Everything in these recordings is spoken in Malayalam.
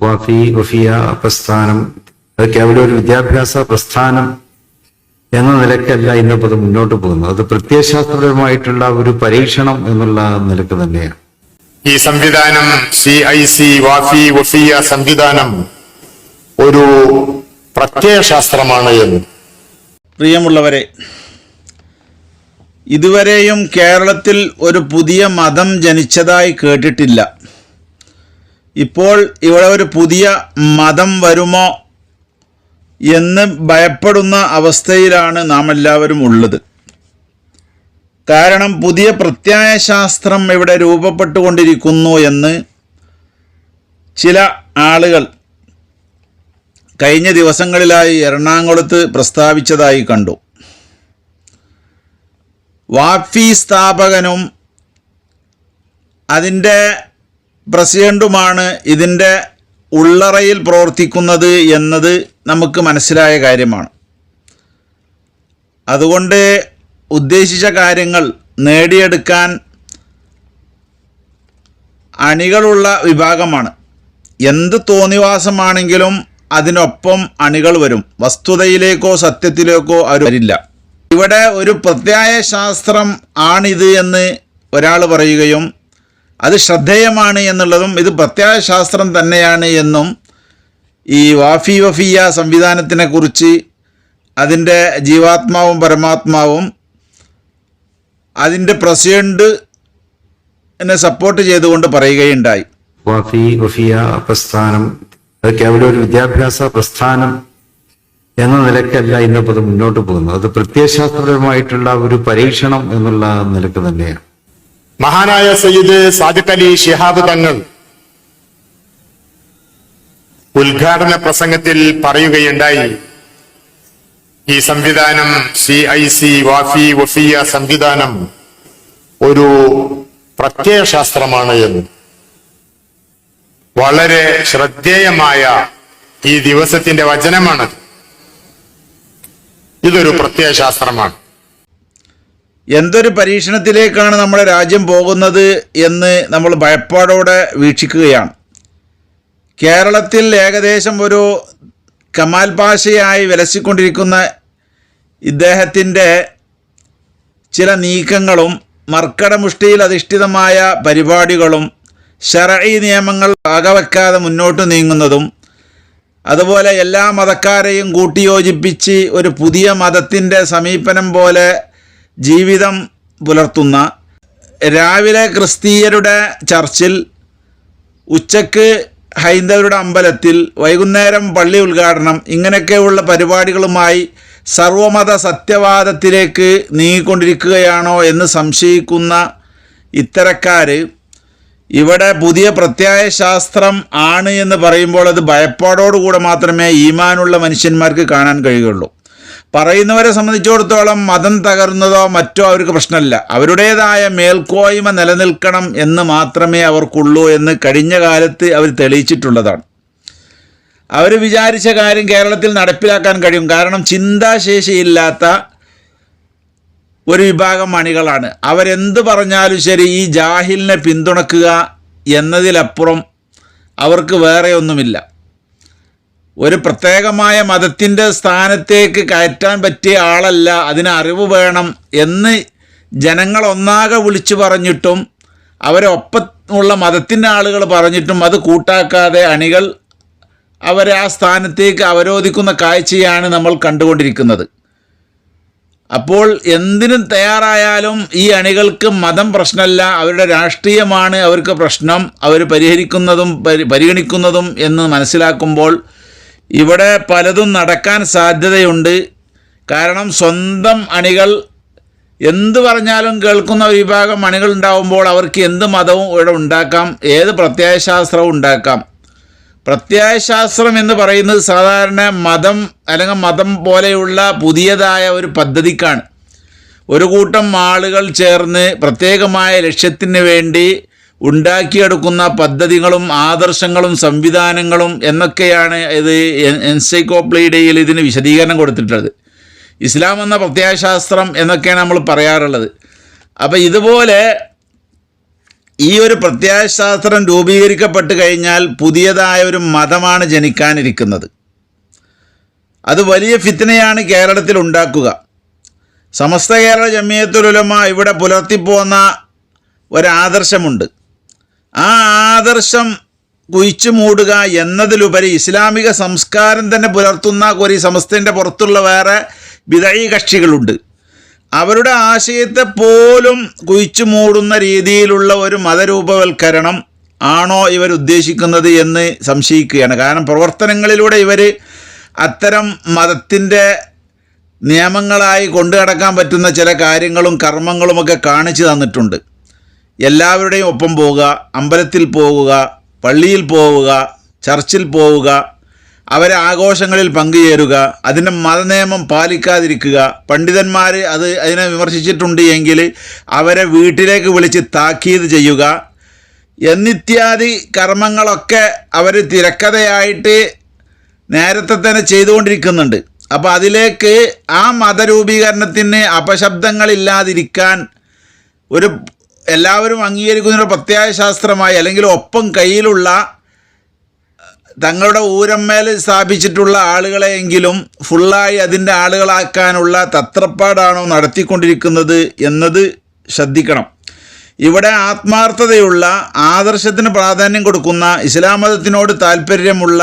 വാഫി വഫിയ പ്രസ്ഥാനം. അത് കേവലം ഒരു വിദ്യാഭ്യാസ പ്രസ്ഥാനം എന്ന നിലക്കല്ല ഇന്നിപ്പോൾ അത് മുന്നോട്ട് പോകുന്നത്. അത് പ്രത്യയശാസ്ത്രപരമായിട്ടുള്ള ഒരു പരീക്ഷണം എന്നുള്ള നിലയ്ക്ക് തന്നെയാണ്. ഈ സംവിധാനം C I C Wafy Wafiyya സംവിധാനം ഒരു പ്രത്യയശാസ്ത്രമാണ് എന്ന്. പ്രിയമുള്ളവരെ ഇതുവരെയും കേരളത്തിൽ ഒരു പുതിയ മതം ജനിച്ചതായി കേട്ടിട്ടില്ല. ഇപ്പോൾ ഇവിടെ ഒരു പുതിയ മതം വരുമോ എന്ന് ഭയപ്പെടുന്ന അവസ്ഥയിലാണ് നാം എല്ലാവരും ഉള്ളത്. കാരണം പുതിയ പ്രത്യയശാസ്ത്രം ഇവിടെ രൂപപ്പെട്ടുകൊണ്ടിരിക്കുന്നു എന്ന് ചില ആളുകൾ കഴിഞ്ഞ ദിവസങ്ങളിലായി എറണാകുളത്ത് പ്രസ്താവിച്ചതായി കണ്ടു. വാഫി സ്ഥാപകനും അതിന്റെ പ്രസിഡന്റുമാണ് ഇതിന്റെ ഉള്ളറയിൽ പ്രവർത്തിക്കുന്നത് എന്നത് നമുക്ക് മനസ്സിലായ കാര്യമാണ്. അതുകൊണ്ട് ഉദ്ദേശിച്ച കാര്യങ്ങൾ നേടിയെടുക്കാൻ അണികളുള്ള വിഭാഗമാണ്. എന്ത് തോന്നിവാസമാണെങ്കിലും അതിനൊപ്പം അണികൾ വരും. വസ്തുതയിലേക്കോ സത്യത്തിലേക്കോ അവർ വരില്ല. ഇവിടെ ഒരു പ്രത്യായ ശാസ്ത്രം ആണിത് എന്ന് ഒരാൾ പറയുകയും അത് ശ്രദ്ധേയമാണ് എന്നുള്ളതും ഇത് പ്രത്യയശാസ്ത്രം തന്നെയാണ് എന്നും ഈ വാഫി വഫിയ സംവിധാനത്തിനെ കുറിച്ച് അതിന്റെ ജീവാത്മാവും പരമാത്മാവും അതിന്റെ പ്രസിഡന്റ് എന്നെ സപ്പോർട്ട് ചെയ്തുകൊണ്ട് പറയുകയുണ്ടായി. വാഫി വഫിയ പ്രസ്ഥാനം അതൊക്കെ അവിടെ ഒരു വിദ്യാഭ്യാസ പ്രസ്ഥാനം എന്ന നിലക്കല്ല ഇന്നിപ്പോൾ അത് മുന്നോട്ട് പോകുന്നത്. അത് പ്രത്യയശാസ്ത്രപരമായിട്ടുള്ള ഒരു പരീക്ഷണം എന്നുള്ള നിലയ്ക്ക് തന്നെയാണ്. മഹാനായ സയ്യിദ് സാദിഖ് അലി ഷിഹാബ് തങ്ങൾ ഉദ്ഘാടന പ്രസംഗത്തിൽ പറയുകയുണ്ടായി ഈ സംവിധാനം C I C Wafy Wafiyya സംവിധാനം ഒരു പ്രത്യയശാസ്ത്രമാണ് എന്ന്. വളരെ ശ്രദ്ധേയമായ ഈ ദിവസത്തിന്റെ വചനമാണ് ഇതൊരു പ്രത്യയശാസ്ത്രമാണ്. എന്തൊരു പരീക്ഷണത്തിലേക്കാണ് നമ്മുടെ രാജ്യം പോകുന്നത് എന്ന് നമ്മൾ ഭയപ്പാടോടെ വീക്ഷിക്കുകയാണ്. കേരളത്തിൽ ഏകദേശം ഒരു കമാൽ പാഷയായി വിലസിക്കൊണ്ടിരിക്കുന്ന ഇദ്ദേഹത്തിന്റെ ചില നീക്കങ്ങളും മർക്കടമുഷ്ടിയിൽ അധിഷ്ഠിതമായ പരിപാടികളും ഷറഈ നിയമങ്ങൾ വകവെക്കാതെ മുന്നോട്ട് നീങ്ങുന്നതും അതുപോലെ എല്ലാ മതക്കാരെയും കൂട്ടിയോജിപ്പിച്ച് ഒരു പുതിയ മതത്തിന്റെ സമീപനം പോലെ ജീവിതം പുലർത്തുന്ന രാവിലെ ക്രിസ്തീയരുടെ ചർച്ചിൽ ഉച്ചയ്ക്ക് ഹൈന്ദവരുടെ അമ്പലത്തിൽ വൈകുന്നേരം പള്ളി ഉദ്ഘാടനം ഇങ്ങനെയൊക്കെയുള്ള പരിപാടികളുമായി സർവമത സത്യവാദത്തിലേക്ക് നീങ്ങിക്കൊണ്ടിരിക്കുകയാണോ എന്ന് സംശയിക്കുന്ന ഇത്തരക്കാർ ഇവിടെ പുതിയ പ്രത്യായ ശാസ്ത്രം ആണ് എന്ന് പറയുമ്പോൾ അത് ഭയപ്പാടോടുകൂടെ മാത്രമേ ഈമാനുള്ള മനുഷ്യന്മാർക്ക് കാണാൻ കഴിയുള്ളൂ പറയുന്നവരെ സംബന്ധിച്ചിടത്തോളം മതം തകർന്നതോ മറ്റോ അവർക്ക് പ്രശ്നമില്ല. അവരുടേതായ മേൽക്കോയ്മ നിലനിൽക്കണം എന്ന് മാത്രമേ അവർക്കുള്ളൂ എന്ന് കഴിഞ്ഞ കാലത്ത് അവർ തെളിയിച്ചിട്ടുള്ളതാണ്. അവർ വിചാരിച്ച കാര്യം കേരളത്തിൽ നടപ്പിലാക്കാൻ കഴിയും. കാരണം ചിന്താശേഷിയില്ലാത്ത ഒരു വിഭാഗം അണികളാണ്. അവരെന്ത് പറഞ്ഞാലും ശരി ഈ ജാഹിലിനെ പിന്തുണക്കുക എന്നതിലപ്പുറം അവർക്ക് വേറെ ഒന്നുമില്ല. ഒരു പ്രത്യേകമായ മതത്തിന്റെ സ്ഥാനത്തേക്ക് കയറ്റാൻ പറ്റിയ ആളല്ല അതിന് അറിവ് വേണം എന്ന് ജനങ്ങൾ ഒന്നാകെ വിളിച്ചു പറഞ്ഞിട്ടും അവരൊപ്പമുള്ള മതത്തിന്റെ ആളുകൾ പറഞ്ഞിട്ടും അത് കൂട്ടാക്കാതെ അണികൾ അവരെ ആ സ്ഥാനത്തേക്ക് അവരോധിക്കുന്ന കാഴ്ചയാണ് നമ്മൾ കണ്ടുകൊണ്ടിരിക്കുന്നത്. അപ്പോൾ എന്തിനും തയ്യാറായാലും ഈ അണികൾക്ക് മതം പ്രശ്നമല്ല അവരുടെ രാഷ്ട്രീയമാണ് അവർക്ക് പ്രശ്നം അവർ പരിഹരിക്കുന്നതും പരിഗണിക്കുന്നതും എന്ന് മനസ്സിലാക്കുമ്പോൾ ഇവിടെ പലതും നടക്കാൻ സാധ്യതയുണ്ട്. കാരണം സ്വന്തം അണികൾ എന്ത് പറഞ്ഞാലും കേൾക്കുന്ന വിഭാഗം അണികൾ ഉണ്ടാവുമ്പോൾ അവർക്ക് എന്ത് മതവും ഇവിടെ ഉണ്ടാക്കാം ഏത് പ്രത്യയശാസ്ത്രവും ഉണ്ടാക്കാം. പ്രത്യയശാസ്ത്രം എന്ന് പറയുന്നത് സാധാരണ മതം അല്ലെങ്കിൽ മതം പോലെയുള്ള പുതിയതായ ഒരു പദ്ധതിക്കാണ്. ഒരു കൂട്ടം ആളുകൾ ചേർന്ന് പ്രത്യേകമായ ലക്ഷ്യത്തിന് വേണ്ടി ഉണ്ടാക്കിയെടുക്കുന്ന പദ്ധതികളും ആദർശങ്ങളും സംവിധാനങ്ങളും എന്നൊക്കെയാണ് ഇത് എൻസൈക്ലോപീഡിയയിൽ ഇതിന് വിശദീകരണം കൊടുത്തിട്ടുള്ളത്. ഇസ്ലാം എന്ന പ്രത്യയശാസ്ത്രം എന്നൊക്കെയാണ് നമ്മൾ പറയാറുള്ളത്. അപ്പോൾ ഇതുപോലെ ഈ ഒരു പ്രത്യയശാസ്ത്രം രൂപീകരിക്കപ്പെട്ട് കഴിഞ്ഞാൽ പുതിയതായ ഒരു മതമാണ് ജനിക്കാനിരിക്കുന്നത്. അത് വലിയ ഫിത്തനയാണ് കേരളത്തിൽ ഉണ്ടാക്കുക. സമസ്ത കേരള ജമ്മിയത്തുലമ ഇവിടെ പുലർത്തിപ്പോന്ന ഒരാദർശമുണ്ട്. ആ ആദർശം കുഴിച്ചു മൂടുക എന്നതിലുപരി ഇസ്ലാമിക സംസ്കാരം തന്നെ പുലർത്തുന്ന ഒരു സമസ്തന്റെ പുറത്തുള്ള വേറെ വിതഴി കക്ഷികളുണ്ട്. അവരുടെ ആശയത്തെ പോലും കുഴിച്ചു മൂടുന്ന രീതിയിലുള്ള ഒരു മതരൂപവൽക്കരണം ആണോ ഇവർ ഉദ്ദേശിക്കുന്നത് എന്ന് സംശയിക്കുകയാണ്. കാരണം പ്രവർത്തനങ്ങളിലൂടെ ഇവർ അത്തരം മതത്തിന്റെ നിയമങ്ങളായി കൊണ്ടു നടക്കാൻ പറ്റുന്ന ചില കാര്യങ്ങളും കർമ്മങ്ങളുമൊക്കെ കാണിച്ചു തന്നിട്ടുണ്ട്. എല്ലാവരുടെയും ഒപ്പം പോവുക അമ്പലത്തിൽ പോവുക പള്ളിയിൽ പോവുക ചർച്ചിൽ പോവുക അവരെ ആഘോഷങ്ങളിൽ പങ്കുചേരുക അതിന്റെ മതനിയമം പാലിക്കാതിരിക്കുക. പണ്ഡിതന്മാർ അത് അതിനെ വിമർശിച്ചിട്ടുണ്ട് എങ്കിൽ അവരെ വീട്ടിലേക്ക് വിളിച്ച് താക്കീത് ചെയ്യുക. എന്നിത്യാദി കർമ്മങ്ങളൊക്കെ അവർ തിരക്കഥയായിട്ട് നേരത്തെ തന്നെ ചെയ്തുകൊണ്ടിരിക്കുന്നുണ്ട്. അപ്പോൾ അതിലേക്ക് ആ മതരൂപീകരണത്തിന് അപശബ്ദങ്ങളില്ലാതിരിക്കാൻ ഒരു എല്ലാവരും അംഗീകരിക്കുന്ന ഒരു പ്രത്യയശാസ്ത്രമായി അല്ലെങ്കിൽ ഒപ്പം കയ്യിലുള്ള തങ്ങളുടെ ഊരമ്മേൽ സ്ഥാപിച്ചിട്ടുള്ള ആളുകളെയെങ്കിലും ഫുള്ളായി അതിന്റെ ആളുകളാക്കാനുള്ള തത്രപ്പാടാണോ നടത്തിക്കൊണ്ടിരിക്കുന്നത് എന്നത് ശ്രദ്ധിക്കണം. ഇവിടെ ആത്മാർത്ഥതയുള്ള ആദർശത്തിന് പ്രാധാന്യം കൊടുക്കുന്ന ഇസ്ലാം മതത്തിനോട് താല്പര്യമുള്ള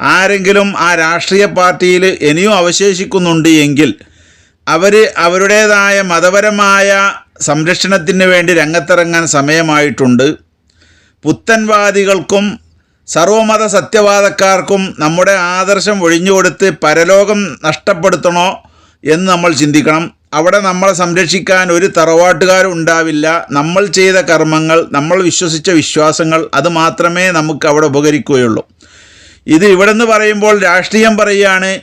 ആരെങ്കിലും ആ രാഷ്ട്രീയ പാർട്ടിയിൽ ഇനിയും അവശേഷിക്കുന്നുണ്ട് എങ്കിൽ അവർ അവരുടേതായ മതപരമായ സംരക്ഷണത്തിന് വേണ്ടി രംഗത്തിറങ്ങാൻ സമയമായിട്ടുണ്ട്. പുത്തൻവാദികൾക്കും സർവമത സത്യവാദക്കാർക്കും നമ്മുടെ ആദർശം ഒഴിഞ്ഞുകൊടുത്ത് പരലോകം നഷ്ടപ്പെടുത്തണോ എന്ന് നമ്മൾ ചിന്തിക്കണം. അവിടെ നമ്മളെ സംരക്ഷിക്കാൻ ഒരു തറവാട്ടുകാരും ഉണ്ടാവില്ല നമ്മൾ ചെയ്ത കർമ്മങ്ങൾ നമ്മൾ വിശ്വസിച്ച വിശ്വാസങ്ങൾ അത് മാത്രമേ നമുക്ക് അവിടെ ഉപകരിക്കുകയുള്ളൂ. ഇത് ഇവിടെ നിന്ന് പറയുമ്പോൾ രാഷ്ട്രീയം പറയുകയാണ്.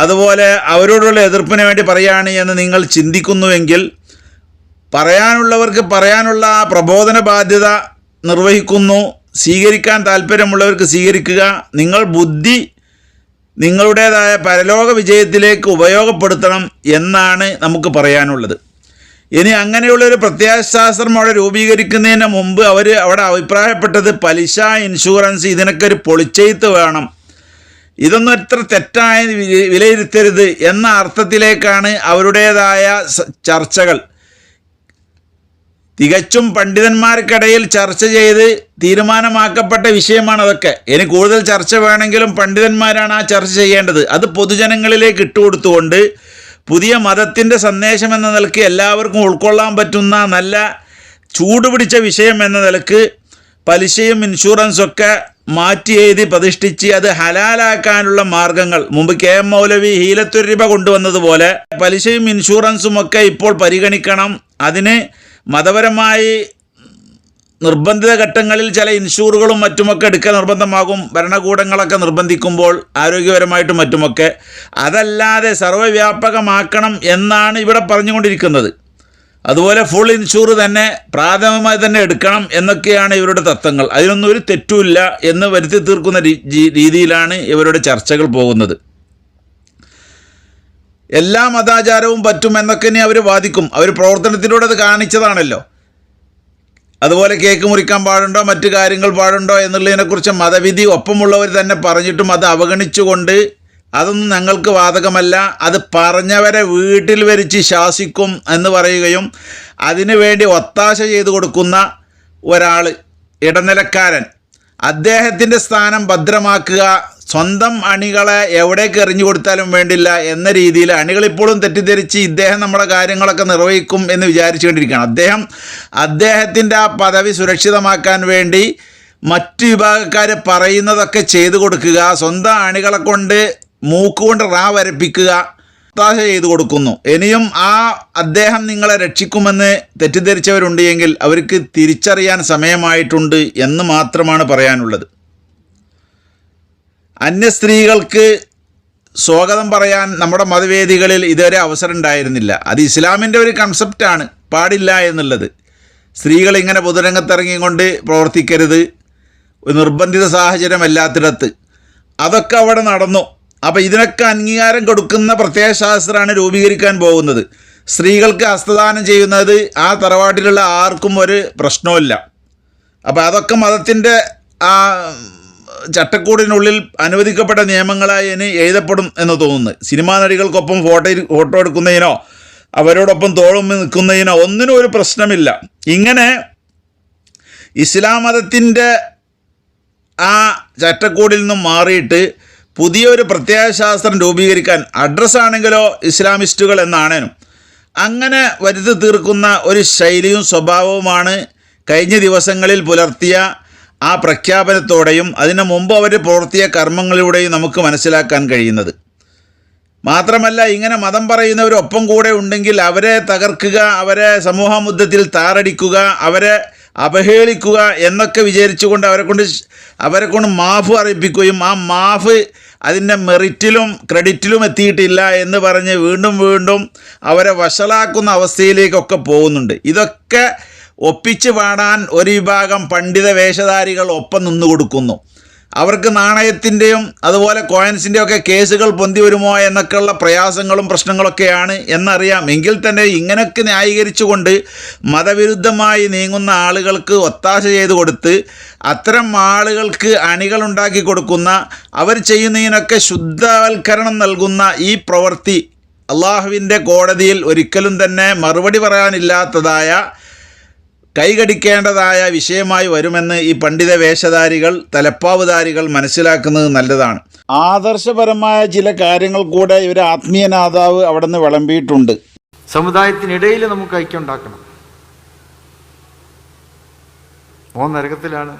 അതുപോലെ അവരോടുള്ള എതിർപ്പിന് വേണ്ടി പറയുകയാണ് എന്ന് നിങ്ങൾ ചിന്തിക്കുന്നുവെങ്കിൽ പറയാനുള്ളവർക്ക് പറയാനുള്ള ആ പ്രബോധന ബാധ്യത നിർവഹിക്കുന്നു. സ്വീകരിക്കാൻ താല്പര്യമുള്ളവർക്ക് സ്വീകരിക്കുക. നിങ്ങൾ ബുദ്ധി നിങ്ങളുടേതായ പരലോക വിജയത്തിലേക്ക് ഉപയോഗപ്പെടുത്തണം എന്നാണ് നമുക്ക് പറയാനുള്ളത്. ഇനി അങ്ങനെയുള്ളൊരു പ്രത്യയശാസ്ത്രം അവിടെ രൂപീകരിക്കുന്നതിന് മുമ്പ് അവർ അവിടെ അഭിപ്രായപ്പെട്ടത് പലിശ ഇൻഷുറൻസ് ഇതിനൊക്കെ ഒരു പൊളിച്ചെയ്ത്ത് വേണം. ഇതൊന്നും എത്ര തെറ്റായ വിലയിരുത്തരുത് എന്ന അർത്ഥത്തിലേക്കാണ് അവരുടേതായ ചർച്ചകൾ. തികച്ചും പണ്ഡിതന്മാർക്കിടയിൽ ചർച്ച ചെയ്ത് തീരുമാനമാക്കപ്പെട്ട വിഷയമാണ് അതൊക്കെ ഇനി കൂടുതൽ ചർച്ച വേണമെങ്കിലും പണ്ഡിതന്മാരാണ് ആ ചർച്ച ചെയ്യേണ്ടത്. അത് പൊതുജനങ്ങളിലേക്ക് ഇട്ടുകൊടുത്തുകൊണ്ട് പുതിയ മതത്തിന്റെ സന്ദേശം എന്ന നിലയ്ക്ക് എല്ലാവർക്കും ഉൾക്കൊള്ളാൻ പറ്റുന്ന നല്ല ചൂടുപിടിച്ച വിഷയം എന്ന നിലയ്ക്ക് പലിശയും ഇൻഷുറൻസും ഒക്കെ മാറ്റി എഴുതി പ്രതിഷ്ഠിച്ച് അത് ഹലാലാക്കാനുള്ള മാർഗങ്ങൾ. മുമ്പ് കെ എം മൗലവി ഹീലത്തുരിബ കൊണ്ടുവന്നതുപോലെ പലിശയും ഇൻഷുറൻസും ഒക്കെ ഇപ്പോൾ പരിഗണിക്കണം. അതിന് മതപരമായി നിർബന്ധിത ഘട്ടങ്ങളിൽ ചില ഇൻഷൂറുകളും മറ്റുമൊക്കെ എടുക്കാൻ നിർബന്ധമാകും ഭരണകൂടങ്ങളൊക്കെ നിർബന്ധിക്കുമ്പോൾ ആരോഗ്യപരമായിട്ടും മറ്റുമൊക്കെ. അതല്ലാതെ സർവവ്യാപകമാക്കണം എന്നാണ് ഇവിടെ പറഞ്ഞുകൊണ്ടിരിക്കുന്നത്. അതുപോലെ ഫുൾ ഇൻഷൂർ തന്നെ പ്രാഥമികമായി തന്നെ എടുക്കണം എന്നൊക്കെയാണ് ഇവരുടെ തത്വങ്ങൾ. അതിനൊന്നും ഒരു തെറ്റുമില്ല എന്ന് വരുത്തി തീർക്കുന്ന രീതിയിലാണ് ഇവരുടെ ചർച്ചകൾ പോകുന്നത്. എല്ലാ മതാചാരവും പറ്റും എന്നൊക്കെ ഇനി അവർ വാദിക്കും. അവർ പ്രവർത്തനത്തിലൂടെ അത് കാണിച്ചതാണല്ലോ. അതുപോലെ കേക്ക് മുറിക്കാൻ പാടുണ്ടോ? മറ്റു കാര്യങ്ങൾ പാടുണ്ടോ? എന്നുള്ളതിനെക്കുറിച്ച് മതവിധി ഒപ്പമുള്ളവർ തന്നെ പറഞ്ഞിട്ടും അത് അവഗണിച്ചുകൊണ്ട് അതൊന്നും ഞങ്ങൾക്ക് ബാധകമല്ല അത് പറഞ്ഞവരെ വീട്ടിൽ വരിച്ച് ശാസിക്കും എന്ന് പറയുകയും അതിനു വേണ്ടി ഒത്താശ ചെയ്തു കൊടുക്കുന്ന ഒരാൾ ഇടനിലക്കാരൻ. അദ്ദേഹത്തിന്റെ സ്ഥാനം ഭദ്രമാക്കുക സ്വന്തം അണികളെ എവിടേക്ക് എറിഞ്ഞു കൊടുത്താലും വേണ്ടില്ല എന്ന രീതിയിൽ അണികൾ ഇപ്പോഴും തെറ്റിദ്ധരിച്ച് ഇദ്ദേഹം നമ്മുടെ കാര്യങ്ങളൊക്കെ നിർവഹിക്കും എന്ന് വിചാരിച്ചുകൊണ്ടിരിക്കുകയാണ്. അദ്ദേഹം അദ്ദേഹത്തിന്റെ ആ പദവി സുരക്ഷിതമാക്കാൻ വേണ്ടി മറ്റു വിഭാഗക്കാർ പറയുന്നതൊക്കെ ചെയ്തു കൊടുക്കുക സ്വന്തം അണികളെ കൊണ്ട് മൂക്കുകൊണ്ട് റാ വരപ്പിക്കുക ഒത്താശ ചെയ്തു കൊടുക്കുന്നു. ഇനിയും ആ അദ്ദേഹം നിങ്ങളെ രക്ഷിക്കുമെന്ന് തെറ്റിദ്ധരിച്ചവരുണ്ട് എങ്കിൽ അവർക്ക് തിരിച്ചറിയാൻ സമയമായിട്ടുണ്ട് എന്ന് മാത്രമാണ് പറയാനുള്ളത്. അന്യ സ്ത്രീകൾക്ക് സ്വാഗതം പറയാൻ നമ്മുടെ മതവേദികളിൽ ഇതുവരെ അവസരം ഉണ്ടായിരുന്നില്ല. അത് ഇസ്ലാമിന്റെ ഒരു കൺസെപ്റ്റാണ് പാടില്ല എന്നുള്ളത്. സ്ത്രീകൾ ഇങ്ങനെ പൊതുരംഗത്തിറങ്ങിക്കൊണ്ട് പ്രവർത്തിക്കരുത്. ഒരു നിർബന്ധിത സാഹചര്യമല്ലാത്തിടത്ത് അതൊക്കെ അവിടെ നടന്നു. അപ്പോൾ ഇതിനൊക്കെ അംഗീകാരം കൊടുക്കുന്ന പ്രത്യയശാസ്ത്രമാണ് രൂപീകരിക്കാൻ പോകുന്നത്. സ്ത്രീകൾക്ക് ഹസ്തദാനം ചെയ്യുന്നത് ആ തറവാട്ടിലുള്ള ആർക്കും ഒരു പ്രശ്നവുമില്ല. അപ്പോൾ അതൊക്കെ മതത്തിന്റെ ആ ചട്ടക്കൂടിനുള്ളിൽ അനുവദിക്കപ്പെട്ട നിയമങ്ങളായി ഇനി എഴുതപ്പെടും എന്ന് തോന്നുന്നു. സിനിമാ നടികൾക്കൊപ്പം ഫോട്ടോ ഫോട്ടോ എടുക്കുന്നതിനോ അവരോടൊപ്പം തോളും നിൽക്കുന്നതിനോ ഒന്നിനും ഒരു പ്രശ്നമില്ല. ഇങ്ങനെ ഇസ്ലാം മതത്തിന്റെ ആ ചട്ടക്കൂടിൽ നിന്നും മാറിയിട്ട് പുതിയൊരു പ്രത്യയശാസ്ത്രം രൂപീകരിക്കാൻ അഡ്രസ്സാണെങ്കിലോ ഇസ്ലാമിസ്റ്റുകൾ എന്നാണേനും. അങ്ങനെ വരുത്തി തീർക്കുന്ന ഒരു ശൈലിയും സ്വഭാവവുമാണ് കഴിഞ്ഞ ദിവസങ്ങളിൽ പുലർത്തിയ ആ പ്രഖ്യാപനത്തോടെയും അതിനു മുമ്പ് അവർ പ്രവർത്തിയ കർമ്മങ്ങളിലൂടെയും നമുക്ക് മനസ്സിലാക്കാൻ കഴിയുന്നത്. മാത്രമല്ല ഇങ്ങനെ മതം പറയുന്നവരൊപ്പം കൂടെ ഉണ്ടെങ്കിൽ അവരെ തകർക്കുക അവരെ സമൂഹമുദ്ധത്തിൽ താറടിക്കുക അവരെ അവഹേളിക്കുക എന്നൊക്കെ വിചാരിച്ചുകൊണ്ട് അവരെ കൊണ്ട് അവരെ കൊണ്ട് മാഫ് അറിയിപ്പിക്കുകയും ആ മാഫ് അതിന്റെ മെറിറ്റിലും ക്രെഡിറ്റിലും എത്തിയിട്ടില്ല എന്ന് പറഞ്ഞ് വീണ്ടും വീണ്ടും അവരെ വഷളാക്കുന്ന അവസ്ഥയിലേക്കൊക്കെ പോകുന്നുണ്ട്. ഇതൊക്കെ ഒപ്പിച്ച് പാടാൻ ഒരു വിഭാഗം പണ്ഡിത വേഷധാരികൾ ഒപ്പം നിന്നു കൊടുക്കുന്നു. അവർക്ക് നാണയത്തിന്റെയും അതുപോലെ കോയിൻസിന്റെയും ഒക്കെ കേസുകൾ പൊന്തി വരുമോ എന്നൊക്കെയുള്ള പ്രയാസങ്ങളും പ്രശ്നങ്ങളൊക്കെയാണ് എന്നറിയാം. എങ്കിൽ തന്നെ ഇങ്ങനെയൊക്കെ ന്യായീകരിച്ചുകൊണ്ട് മതവിരുദ്ധമായി നീങ്ങുന്ന ആളുകൾക്ക് ഒത്താശ ചെയ്തു കൊടുത്ത് അത്തരം ആളുകൾക്ക് അണികളുണ്ടാക്കി കൊടുക്കുന്ന അവർ ചെയ്യുന്നതിനൊക്കെ ശുദ്ധവൽക്കരണം നൽകുന്ന ഈ പ്രവൃത്തി അള്ളാഹുവിന്റെ കോടതിയിൽ ഒരിക്കലും തന്നെ മറുപടി പറയാനില്ലാത്തതായ കൈകടിക്കേണ്ടതായ വിഷയമായി വരുമെന്ന് ഈ പണ്ഡിത വേഷധാരികൾ തലപ്പാവുധാരികൾ മനസ്സിലാക്കുന്നത് നല്ലതാണ്. ആദർശപരമായ ചില കാര്യങ്ങൾ കൂടെ ഇവർ ആത്മീയ നേതാവ് അവിടെ നിന്ന് വിളമ്പിയിട്ടുണ്ട്. സമുദായത്തിനിടയിൽ നമുക്ക് ഐക്യം ഉണ്ടാക്കണം. മോൻ നരകത്തിലാണ്.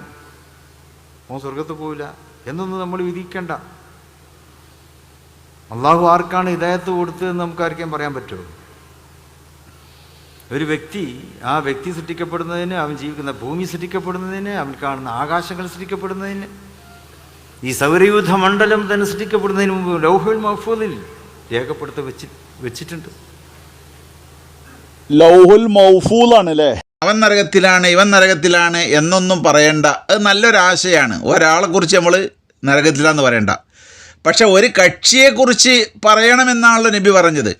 മോൻ സ്വർഗത്ത് പോവില്ല. എന്നൊന്നും നമ്മൾ വിധിക്കണ്ട. അള്ളാഹു ആർക്കാണ് ഹിദായത്ത് കൊടുത്തതെന്ന് നമുക്ക് ആർക്കും പറയാൻ പറ്റുമോ? ഒരു വ്യക്തി ആ വ്യക്തി സൃഷ്ടിക്കപ്പെടുന്നതിന് അവൻ ജീവിക്കുന്ന ഭൂമി സൃഷ്ടിക്കപ്പെടുന്നതിന് അവൻ കാണുന്ന ആകാശങ്ങൾ സൃഷ്ടിക്കപ്പെടുന്നതിന് ഈ സൗരയൂഥ മണ്ഡലം തന്നെ സൃഷ്ടിക്കപ്പെടുന്നതിന് മുമ്പ് ലൗഹുൽ മഹ്ഫൂദിൽ രേഖപ്പെടുത്തി വെച്ച് വെച്ചിട്ടുണ്ട്. ലൗഹുൽ മൗഫൂലാണ് അല്ലേ അവൻ നരകത്തിലാണ് ഇവൻ നരകത്തിലാണ് എന്നൊന്നും പറയണ്ട. അത് നല്ലൊരാശയാണ്. ഒരാളെ കുറിച്ച് നമ്മൾ നരകത്തിലാന്ന് പറയണ്ട. പക്ഷെ ഒരു കക്ഷിയെക്കുറിച്ച് പറയണമെന്നാണല്ലോ നബി പറഞ്ഞത്.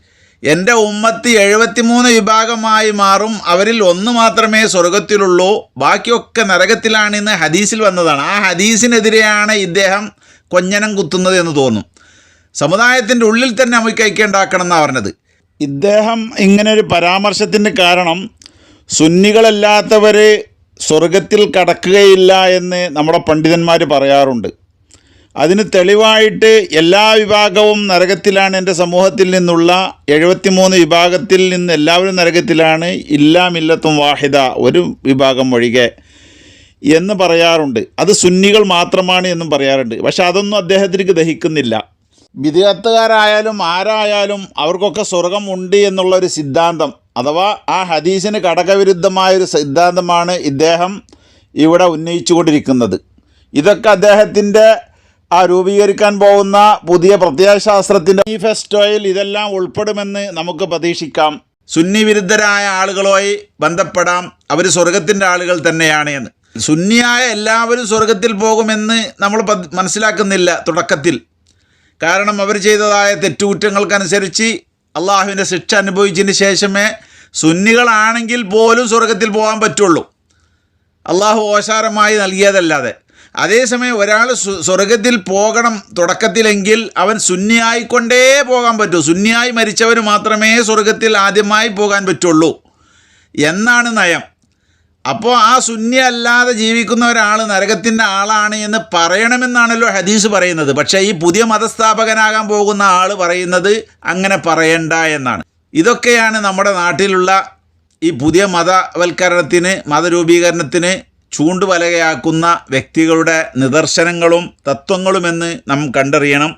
എന്റെ ഉമ്മത്ത് എഴുപത്തിമൂന്ന് വിഭാഗമായി മാറും. അവരിൽ ഒന്ന് മാത്രമേ സ്വർഗത്തിലുള്ളൂ. ബാക്കിയൊക്കെ നരകത്തിലാണെന്ന് ഹദീസിൽ വന്നതാണ്. ആ ഹദീസിനെതിരെയാണ് ഇദ്ദേഹം കൊഞ്ഞനം കുത്തുന്നത് എന്ന് തോന്നും. സമുദായത്തിന്റെ ഉള്ളിൽ തന്നെ നമുക്ക് ഐക്യമുണ്ടാക്കണം എന്നാണ് പറഞ്ഞത്. ഇദ്ദേഹം ഇങ്ങനൊരു ഒരു പരാമർശത്തിന്റെ കാരണം സുന്നികളല്ലാത്തവർ സ്വർഗത്തിൽ കടക്കുകയില്ല എന്ന് നമ്മുടെ പണ്ഡിതന്മാർ പറയാറുണ്ട്. അതിന് തെളിവായിട്ട് എല്ലാ വിഭാഗവും നരകത്തിലാണ് എന്റെ സമൂഹത്തിൽ നിന്നുള്ള. എഴുപത്തിമൂന്ന് വിഭാഗത്തിൽ നിന്ന് എല്ലാവരും നരകത്തിലാണ്. ഇല്ലാമില്ലത്തും വാഹിദ ഒരു വിഭാഗം ഒഴികെ എന്ന് പറയാറുണ്ട്. അത് സുന്നികൾ മാത്രമാണ് എന്നും പറയാറുണ്ട്. പക്ഷെ അതൊന്നും അദ്ദേഹത്തിലേക്ക് ദഹിക്കുന്നില്ല. വിദേഹത്തുകാരായാലും ആരായാലും അവർക്കൊക്കെ സ്വർഗം ഉണ്ട് എന്നുള്ള ഒരു സിദ്ധാന്തം അഥവാ ആ ഹദീസിന് ഘടകവിരുദ്ധമായൊരു സിദ്ധാന്തമാണ് ഇദ്ദേഹം ഇവിടെ ഉന്നയിച്ചുകൊണ്ടിരിക്കുന്നത്. ഇതൊക്കെ അദ്ദേഹത്തിന്റെ ആ രൂപീകരിക്കാൻ പോകുന്ന പുതിയ പ്രത്യയശാസ്ത്രത്തിന്റെ മാനിഫെസ്റ്റോയിൽ ഇതെല്ലാം ഉൾപ്പെടുമെന്ന് നമുക്ക് പ്രതീക്ഷിക്കാം. സുന്നി വിരുദ്ധരായ ആളുകളുമായി ബന്ധപ്പെടാം. അവർ സ്വർഗത്തിന്റെ ആളുകൾ തന്നെയാണ് എന്ന്. സുന്നിയായ എല്ലാവരും സ്വർഗത്തിൽ പോകുമെന്ന് നമ്മൾ മനസ്സിലാക്കുന്നില്ല തുടക്കത്തിൽ. കാരണം അവർ ചെയ്തതായ തെറ്റുകുറ്റങ്ങൾക്കനുസരിച്ച് അള്ളാഹുവിന്റെ ശിക്ഷ അനുഭവിച്ചതിന് ശേഷമേ സുന്നികളാണെങ്കിൽ പോലും സ്വർഗത്തിൽ പോകാൻ പറ്റുള്ളൂ. അള്ളാഹു ഓശാരമായി നൽകിയതല്ലാതെ. അതേസമയം ഒരാൾ സ്വർഗത്തിൽ പോകണം തുടക്കത്തിലെങ്കിൽ അവൻ സുന്നിയായിക്കൊണ്ടേ പോകാൻ പറ്റൂ. സുന്നിയായി മരിച്ചവന് മാത്രമേ സ്വർഗത്തിൽ ആദ്യമായി പോകാൻ പറ്റുള്ളൂ. എന്നാണ് നയം. അപ്പോൾ ആ അല്ലാതെ ജീവിക്കുന്ന ഒരാൾ നരകത്തിന്റെ ആളാണ് എന്ന് പറയണമെന്നാണല്ലോ ഹദീസ് പറയുന്നത്. പക്ഷേ ഈ പുതിയ മതസ്ഥാപകനാകാൻ പോകുന്ന ആൾ പറയുന്നത് അങ്ങനെ പറയണ്ട എന്നാണ്. ഇതൊക്കെയാണ് നമ്മുടെ നാട്ടിലുള്ള ഈ പുതിയ മതവൽക്കരണത്തിന് മതരൂപീകരണത്തിന് ചൂണ്ടുവലകയാക്കുന്ന വ്യക്തികളുടെ നിദർശനങ്ങളും തത്വങ്ങളുമെന്ന് നാം കണ്ടറിയണം.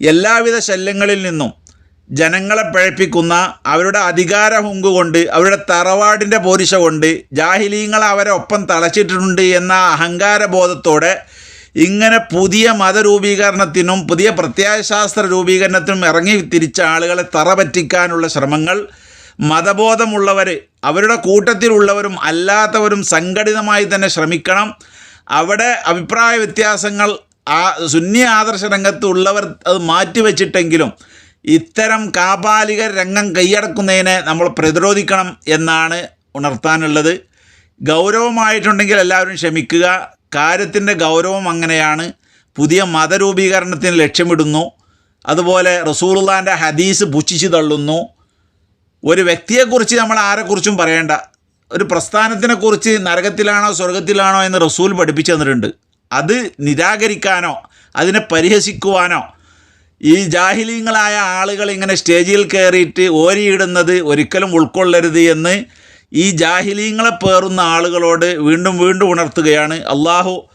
എല്ലാവിധ ശല്യങ്ങളിൽ നിന്നും ജനങ്ങളെ പഴപ്പിക്കുന്ന അവരുടെ അധികാര ഹുങ്ക് കൊണ്ട് അവരുടെ തറവാടിന്റെ പോരിശ കൊണ്ട് ജാഹിലീങ്ങളെ അവരെ ഒപ്പം തളച്ചിട്ടുണ്ട് എന്ന അഹങ്കാരബോധത്തോടെ ഇങ്ങനെ പുതിയ മതരൂപീകരണത്തിനും പുതിയ പ്രത്യയശാസ്ത്ര രൂപീകരണത്തിനും ഇറങ്ങി തിരിച്ച ആളുകളെ തറ പറ്റിക്കാനുള്ള ശ്രമങ്ങൾ മതബോധമുള്ളവർ അവരുടെ കൂട്ടത്തിലുള്ളവരും അല്ലാത്തവരും സംഘടിതമായി തന്നെ ശ്രമിക്കണം. അവിടെ അഭിപ്രായ വ്യത്യാസങ്ങൾ ആ സുന്നി ആദർശ രംഗത്ത് ഉള്ളവർ അത് മാറ്റിവെച്ചിട്ടെങ്കിലും ഇത്തരം കാപാലിക രംഗം കൈയടക്കുന്നതിനെ നമ്മൾ പ്രതിരോധിക്കണം എന്നാണ് ഉണർത്താനുള്ളത്. ഗൗരവമായിട്ടുണ്ടെങ്കിൽ എല്ലാവരും ക്ഷമിക്കുക. കാര്യത്തിന്റെ ഗൗരവം അങ്ങനെയാണ്. പുതിയ മതരൂപീകരണത്തിന് ലക്ഷ്യമിടുന്നു. അതുപോലെ റസൂലുള്ളാന്റെ ഹദീസ് പുച്ഛിച്ച് തള്ളുന്നു. ഒരു വ്യക്തിയെക്കുറിച്ച് നമ്മൾ ആരെക്കുറിച്ചും പറയേണ്ട. ഒരു പ്രസ്ഥാനത്തിനെക്കുറിച്ച് നരകത്തിലാണോ സ്വർഗത്തിലാണോ എന്ന് റസൂൽ പഠിപ്പിച്ചു തന്നിട്ടുണ്ട്. അത് നിരാകരിക്കാനോ അതിനെ പരിഹസിക്കുവാനോ ഈ ജാഹിലീങ്ങളായ ആളുകൾ ഇങ്ങനെ സ്റ്റേജിൽ കയറിയിട്ട് ഓരിയിടുന്നത് ഒരിക്കലും ഉൾക്കൊള്ളരുത് എന്ന് ഈ ജാഹിലീങ്ങളെ പേറുന്ന ആളുകളോട് വീണ്ടും വീണ്ടും ഉണർത്തുകയാണ്. അള്ളാഹു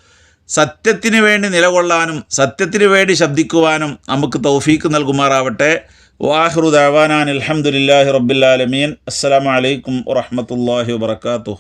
സത്യത്തിന് വേണ്ടി നിലകൊള്ളാനും സത്യത്തിന് വേണ്ടി ശബ്ദിക്കുവാനും നമുക്ക് തൗഫീക്ക് നൽകുമാറാവട്ടെ. വാഹ്റു ദാവാനാൻ അലഹമുല്ലാഹി റബ്ബിലാലമീൻ അസ്സലാമലൈക്കും വറഹമത്തല്ലാഹി വാത്തു